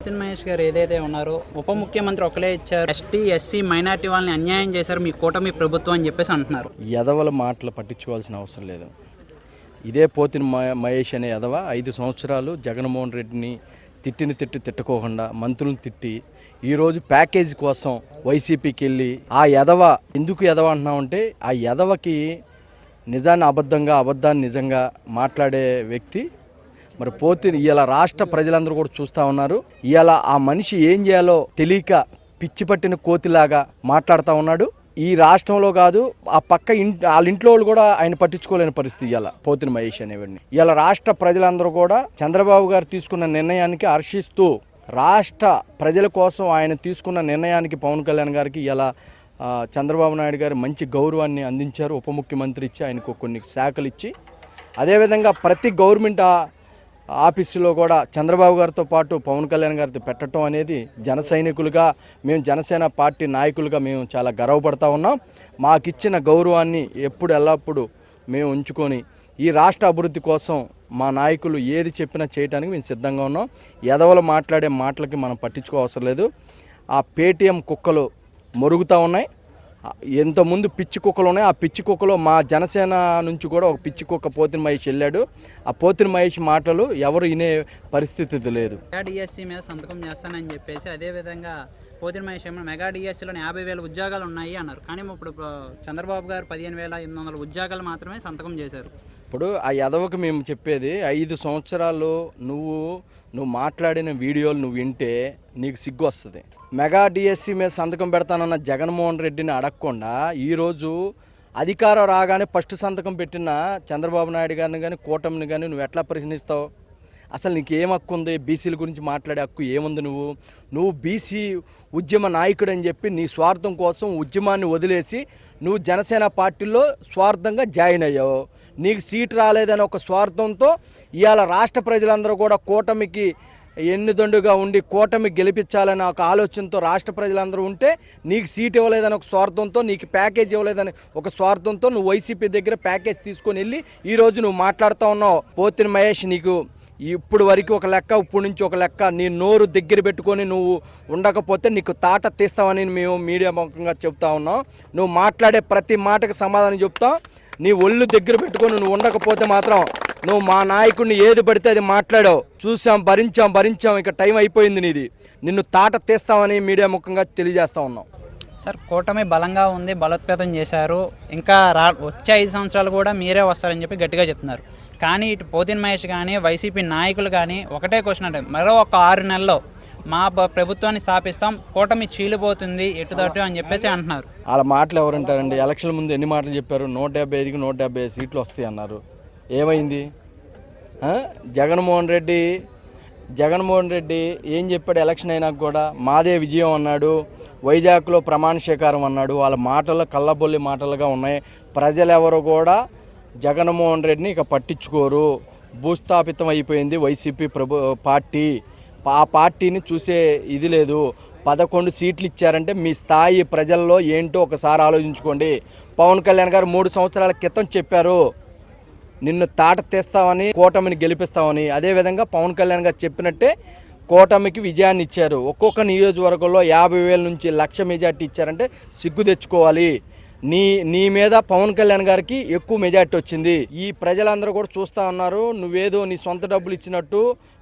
నితిన్ మహేష్ గారు ఏదైతే ఉన్నారో ఉప ముఖ్యమంత్రి ఒకలే ఇచ్చారు. ఎస్టీ ఎస్సీ మైనార్టీ వాళ్ళని అన్యాయం చేశారు మీ కూటమి ప్రభుత్వం అని చెప్పేసి అంటున్నారు. ఎదవల మాటలు పట్టించుకోవాల్సిన అవసరం లేదు. ఇదే పోతిన మ- మహేష్ అనే ఎదవ ఐదు సంవత్సరాలు జగన్మోహన్ రెడ్డిని తిట్టిని తిట్టి తిట్టుకోకుండా మంత్రులను తిట్టి ఈరోజు ప్యాకేజీ కోసం వైసీపీకి వెళ్ళి ఆ ఎదవ ఎందుకు ఎదవ అంటున్నామంటే ఆ ఎదవకి నిజాన్ని అబద్ధంగా అబద్ధాన్ని నిజంగా మాట్లాడే వ్యక్తి మరి పోతే ఇవాళ రాష్ట్ర ప్రజలందరూ కూడా చూస్తూ ఉన్నారు. ఇవాళ ఆ మనిషి ఏం చేయాలో తెలియక పిచ్చి పట్టిన కోతిలాగా మాట్లాడుతూ ఉన్నాడు. ఈ రాష్ట్రంలో కాదు ఆ పక్క ఇంటి వాళ్ళ ఇంట్లో వాళ్ళు కూడా ఆయన పట్టించుకోలేని పరిస్థితి ఇవాళ పోతిన మహేష్ అనేవాడిని. ఇవాళ రాష్ట్ర ప్రజలందరూ కూడా చంద్రబాబు గారు తీసుకున్న నిర్ణయానికి హర్షిస్తూ రాష్ట్ర ప్రజల కోసం ఆయన తీసుకున్న నిర్ణయానికి పవన్ కళ్యాణ్ గారికి ఇలా చంద్రబాబు నాయుడు గారు మంచి గౌరవాన్ని అందించారు. ఉప ముఖ్యమంత్రి ఇచ్చి ఆయనకు కొన్ని శాఖలు ఇచ్చి. అదేవిధంగా ప్రతి గవర్నమెంట్ ఆఫీసులో కూడా చంద్రబాబు గారితో పాటు పవన్ కళ్యాణ్ గారితో పెట్టడం అనేది జన సైనికులుగా మేము జనసేన పార్టీ నాయకులుగా మేము చాలా గర్వపడతా ఉన్నాం. మాకిచ్చిన గౌరవాన్ని ఎప్పుడు ఎల్లప్పుడు మేము ఉంచుకొని ఈ రాష్ట్ర అభివృద్ధి కోసం మా నాయకులు ఏది చెప్పినా చేయడానికి మేము సిద్ధంగా ఉన్నాం. ఎదవలు మాట్లాడే మాటలకి మనం పట్టించుకోవసరం లేదు. ఆ పేటీఎం కుక్కలు మొరుగుతూ ఉన్నాయి. ఎంతమంది పిచ్చి కుక్కలు ఉన్నాయి ఆ పిచ్చి కుక్కలో మా జనసేన నుంచి కూడా ఒక పిచ్చి కుక్క పోతిన మహేష్ వెళ్ళాడు. ఆ పోతిన మహేష్ మాటలు ఎవరు వినే పరిస్థితి లేదు. డిఎస్సీ డిఎస్సి మీద సంతకం చేస్తానని చెప్పేసి అదే విధంగా పోతిన మహేష్ ఏమో మెగా డిఎస్సిలో యాభై వేల ఉద్యోగాలు ఉన్నాయి అన్నారు. కానీ ఇప్పుడు చంద్రబాబు గారు పదిహేను వేల ఎనిమిది వందల ఉద్యోగాలు మాత్రమే సంతకం చేశారు. ఇప్పుడు ఆ యదవకు మేము చెప్పేది ఐదు సంవత్సరాలు నువ్వు నువ్వు మాట్లాడిన వీడియోలు నువ్వు వింటే నీకు సిగ్గు వస్తుంది. మెగా డిఎస్సి మీద సంతకం పెడతానన్న జగన్మోహన్ రెడ్డిని అడగకుండా ఈరోజు అధికారం రాగానే ఫస్ట్ సంతకం పెట్టిన చంద్రబాబు నాయుడు గారిని కానీ కూటమిని కానీ నువ్వు ఎట్లా ప్రశ్నిస్తావు? అసలు నీకు ఏం హక్కు ఉంది? బీసీల గురించి మాట్లాడే హక్కు ఏముంది నువ్వు? నువ్వు బీసీ ఉద్యమ నాయకుడు అని చెప్పి నీ స్వార్థం కోసం ఉద్యమాన్ని వదిలేసి నువ్వు జనసేన పార్టీలో స్వార్థంగా జాయిన్ అయ్యావు. నీకు సీట్ రాలేదని ఒక స్వార్థంతో ఇవాళ రాష్ట్ర ప్రజలందరూ కూడా కూటమికి ఎన్నిదండుగా ఉండి కూటమి గెలిపించాలని ఒక ఆలోచనతో రాష్ట్ర ప్రజలందరూ ఉంటే నీకు సీట్ ఇవ్వలేదని ఒక స్వార్థంతో నీకు ప్యాకేజ్ ఇవ్వలేదని ఒక స్వార్థంతో నువ్వు వైసీపీ దగ్గర ప్యాకేజ్ తీసుకొని వెళ్ళి ఈరోజు నువ్వు మాట్లాడుతూ ఉన్నావు. పోతిన మహేష్ నీకు ఇప్పుడు వరకు ఒక లెక్క ఇప్పుడు నుంచి ఒక లెక్క. నీ నోరు దగ్గర పెట్టుకొని నువ్వు ఉండకపోతే నీకు తాట తీస్తావని మేము మీడియా ముఖంగా చెప్తా ఉన్నాం. నువ్వు మాట్లాడే ప్రతి మాటకు సమాధానం చెప్తాం నీ ఒళ్ళు దగ్గర పెట్టుకొని నువ్వు ఉండకపోతే మాత్రం నువ్వు మా నాయకుడిని ఏది పడితే అది మాట్లాడావు. చూసాం భరించాం భరించాం ఇక టైం అయిపోయింది నీది. నిన్ను తాట తీస్తామని మీడియా ముఖంగా తెలియజేస్తా ఉన్నాం. సార్ కూటమి బలంగా ఉంది బలోత్పేతం చేశారు. ఇంకా రా వచ్చే ఐదు సంవత్సరాలు కూడా మీరే వస్తారని చెప్పి గట్టిగా చెప్తున్నారు. కానీ ఇటు పోతిన్ మహేష్ కానీ వైసీపీ నాయకులు కానీ ఒకటే క్వశ్చన్ అంటే మరో ఒక ఆరు నెలల్లో మా ప్రభుత్వాన్ని స్థాపిస్తాం కూటమి చీలిపోతుంది ఎటుదటు అని చెప్పేసి అంటున్నారు. వాళ్ళ మాటలు ఎవరంటారండి? ఎలక్షన్ ముందు ఎన్ని మాటలు చెప్పారు? నూట డెబ్బై ఐదుకి నూట డెబ్బై ఐదు సీట్లు వస్తాయి అన్నారు. ఏమైంది? జగన్మోహన్ రెడ్డి జగన్మోహన్ రెడ్డి ఏం చెప్పాడు ఎలక్షన్ అయినాక కూడా? మాదే విజయం అన్నాడు వైజాగ్లో ప్రమాణ స్వీకారం అన్నాడు. వాళ్ళ మాటలు కళ్ళబొల్లి మాటలుగా ఉన్నాయి. ప్రజలు ఎవరు కూడా జగన్మోహన్ రెడ్డిని ఇక పట్టించుకోరు. భూస్థాపితం అయిపోయింది వైసీపీ ప్రభు పార్టీ. ఆ పార్టీని చూసే ఇది లేదు. పదకొండు సీట్లు ఇచ్చారంటే మీ స్థాయి ప్రజల్లో ఏంటో ఒకసారి ఆలోచించుకోండి. పవన్ కళ్యాణ్ గారు మూడు సంవత్సరాల క్రితం చెప్పారు నిన్ను తాట తీస్తామని కూటమిని గెలిపిస్తామని. అదేవిధంగా పవన్ కళ్యాణ్ గారు చెప్పినట్టే కూటమికి విజయాన్ని ఇచ్చారు. ఒక్కొక్క నియోజకవర్గంలో యాభై వేల నుంచి లక్ష మెజార్టీ ఇచ్చారంటే సిగ్గు తెచ్చుకోవాలి. నీ నీ మీద పవన్ కళ్యాణ్ గారికి ఎక్కువ మెజార్టీ వచ్చింది. ఈ ప్రజలందరూ కూడా చూస్తూ ఉన్నారు నువ్వేదో నీ సొంత డబ్బులు ఇచ్చినట్టు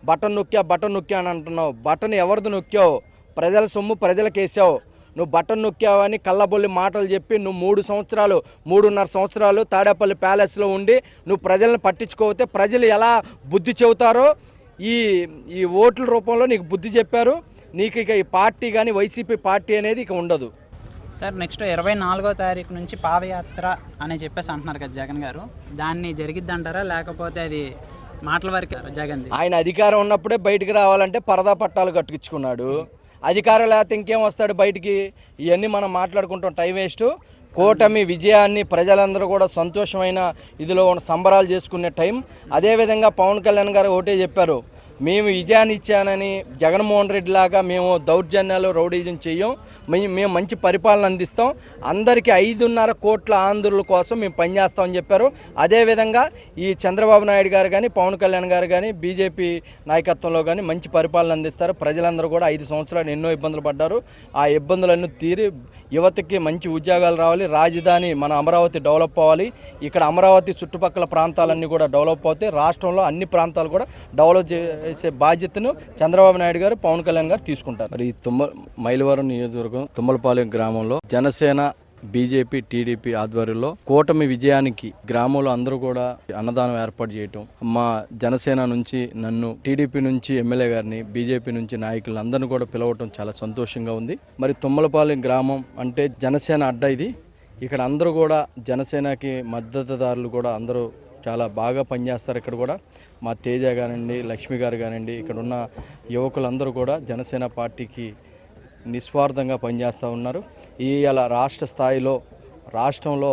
బటన్ నొక్కా బటన్ నొక్కా అని అంటున్నావు. బటన్ ఎవరిది నొక్కావు? ప్రజల సొమ్ము ప్రజలకు వేసావు నువ్వు బటన్ నొక్కావని కళ్ళబొల్లి మాటలు చెప్పి నువ్వు మూడు సంవత్సరాలు మూడున్నర సంవత్సరాలు తాడేపల్లి ప్యాలెస్లో ఉండి నువ్వు ప్రజలను పట్టించుకోకపోతే ప్రజలు ఎలా బుద్ధి చెబుతారో ఈ ఈ ఓట్ల రూపంలో నీకు బుద్ధి చెప్పారు. నీకు ఇక ఈ పార్టీ కానీ వైసీపీ పార్టీ అనేది ఇక ఉండదు. సార్ నెక్స్ట్ ఇరవై నాలుగో తారీఖు నుంచి పాదయాత్ర అని చెప్పేసి అంటున్నారు కదా జగన్ గారు. దాన్ని జరిగిద్దంటారా? లేకపోతే అది మాటల వరకు జగన్ ఆయన అధికారం ఉన్నప్పుడే బయటికి రావాలంటే పరదా పట్టాలు కట్టుకున్నాడు అధికారం లేకపోతే ఇంకేం వస్తాడు బయటికి? ఇవన్నీ మనం మాట్లాడుకుంటాం. Time waste. కూటమి విజయాన్ని ప్రజలందరూ కూడా సంతోషమైన ఇదిలో ఉన్న సంబరాలు చేసుకునే టైం. అదేవిధంగా పవన్ కళ్యాణ్ గారు ఒకటే చెప్పారు. మేము విజయాన్ని ఇచ్చానని జగన్మోహన్ రెడ్డి లాగా మేము దౌర్జన్యాలు రౌడీజం చేయం. మేము మేము మంచి పరిపాలన అందిస్తాం. అందరికీ ఐదున్నర కోట్ల ఆంధ్రుల కోసం మేము పనిచేస్తామని చెప్పారు. అదేవిధంగా ఈ చంద్రబాబు నాయుడు గారు కానీ పవన్ కళ్యాణ్ గారు కానీ బీజేపీ నాయకత్వంలో కానీ మంచి పరిపాలన అందిస్తారు. ప్రజలందరూ కూడా ఐదు సంవత్సరాలు ఎన్నో ఇబ్బందులు పడ్డారు. ఆ ఇబ్బందులన్నీ తీరి యువతకి మంచి ఉద్యోగాలు రావాలి. రాజధాని మన అమరావతి డెవలప్ అవ్వాలి. ఇక్కడ అమరావతి చుట్టుపక్కల ప్రాంతాలన్నీ కూడా డెవలప్ అవుతాయి. రాష్ట్రంలో అన్ని ప్రాంతాలు కూడా డెవలప్ చేసే బాధ్యతను చంద్రబాబు నాయుడు గారు పవన్ కళ్యాణ్ గారు తీసుకుంటారు. మరి ఈ తుమ్మ మైలవరం నియోజకవర్గం తుమ్మలపాలెం గ్రామంలో జనసేన బీజేపీ టీడీపీ ఆధ్వర్యంలో కూటమి విజయానికి గ్రామంలో అందరూ కూడా అన్నదానం ఏర్పాటు చేయటం మా జనసేన నుంచి నన్ను టీడీపీ నుంచి ఎమ్మెల్యే గారిని బీజేపీ నుంచి నాయకులను అందరిని కూడా పిలవటం చాలా సంతోషంగా ఉంది. మరి తుమ్మలపాలెం గ్రామం అంటే జనసేన అడ్డ ఇది. ఇక్కడ అందరూ కూడా జనసేనకి మద్దతుదారులు కూడా అందరూ చాలా బాగా పనిచేస్తారు ఇక్కడ కూడా. మా తేజ కానివ్వండి లక్ష్మి గారు కానివ్వండి ఇక్కడ ఉన్న యువకులందరూ కూడా జనసేన పార్టీకి నిస్వార్థంగా పనిచేస్తూ ఉన్నారు. ఈ అలా రాష్ట్ర స్థాయిలో రాష్ట్రంలో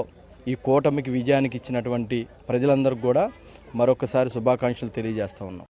ఈ కూటమికి విజయానికి ఇచ్చినటువంటి ప్రజలందరికీ కూడా మరొకసారి శుభాకాంక్షలు తెలియజేస్తూ ఉన్నాం.